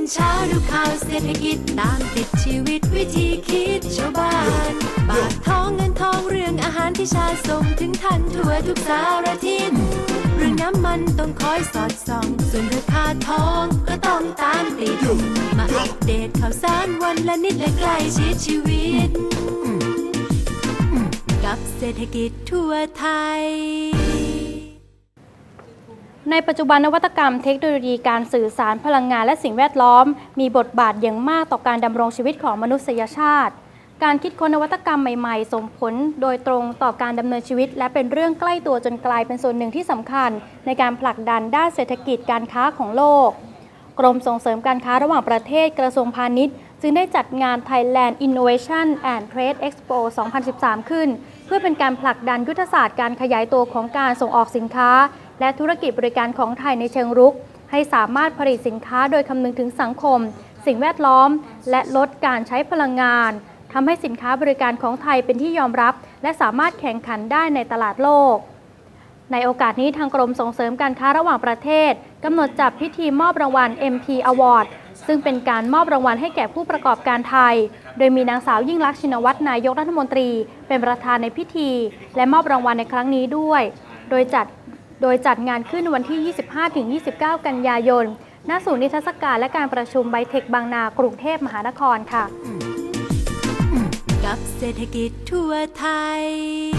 นเช้าดูข่าวเศรษฐกิจตามติดชีวิตวิธีคิดชาวบ้านปากท้องเงินทองเรื่องอาหารที่ชาส่งถึงท่านทั่วทุกสารทิศเรื่องน้ำมันต้องคอยสอดส่อง ส่วนราคาทองก็ต้องตามติดมาอัปเดตข่าวสารวันละนิดและใกล้ชิดชีวิต กับเศรษฐกิจทั่วไทย ในปัจจุบันนวัตกรรมเทคโนโลยีการสื่อสารพลังงานและสิ่งแวดล้อม มีบทบาทอย่างมากต่อการดำรงชีวิตของมนุษยชาติ การคิดค้นนวัตกรรมใหม่ๆ ส่งผลโดยตรงต่อการดำเนินชีวิต และเป็นเรื่องใกล้ตัวจนกลายเป็นส่วนหนึ่งที่สำคัญ ในการผลักดันด้านเศรษฐกิจการค้าของโลก กรมส่งเสริมการค้าระหว่างประเทศกระทรวงพาณิชย์ จึงได้จัดงาน Thailand Innovation and Trade Expo 2013 ขึ้น เพื่อเป็นการผลักดันยุทธศาสตร์การขยายตัวของการส่งออกสินค้า และธุรกิจบริการของไทยในเชิงรุก ให้สามารถผลิตสินค้าโดยคำนึงถึงสังคม สิ่งแวดล้อม และลดการใช้พลังงานทำให้สินค้าบริการของไทยเป็นที่ยอมรับ และสามารถแข่งขันได้ในตลาดโลก ในโอกาสนี้ทางกรมส่งเสริมการค้าระหว่างประเทศกำหนดจัดพิธีมอบรางวัล MP Award ซึ่งเป็นการมอบรางวัลให้แก่ผู้ประกอบการไทย โดยมีนางสาวยิ่งลักษณ์ชินวัตรนายกรัฐมนตรี เป็นประธานในพิธี และมอบรางวัลในครั้งนี้ด้วย โดยจัด โดยจัดงานขึ้นวันที่ 25-29 กันยายน ณ ศูนย์นิทรรศการและการประชุมไบเทคบางนากรุงเทพมหานครค่ะ กับเศรษฐกิจทั่วไทย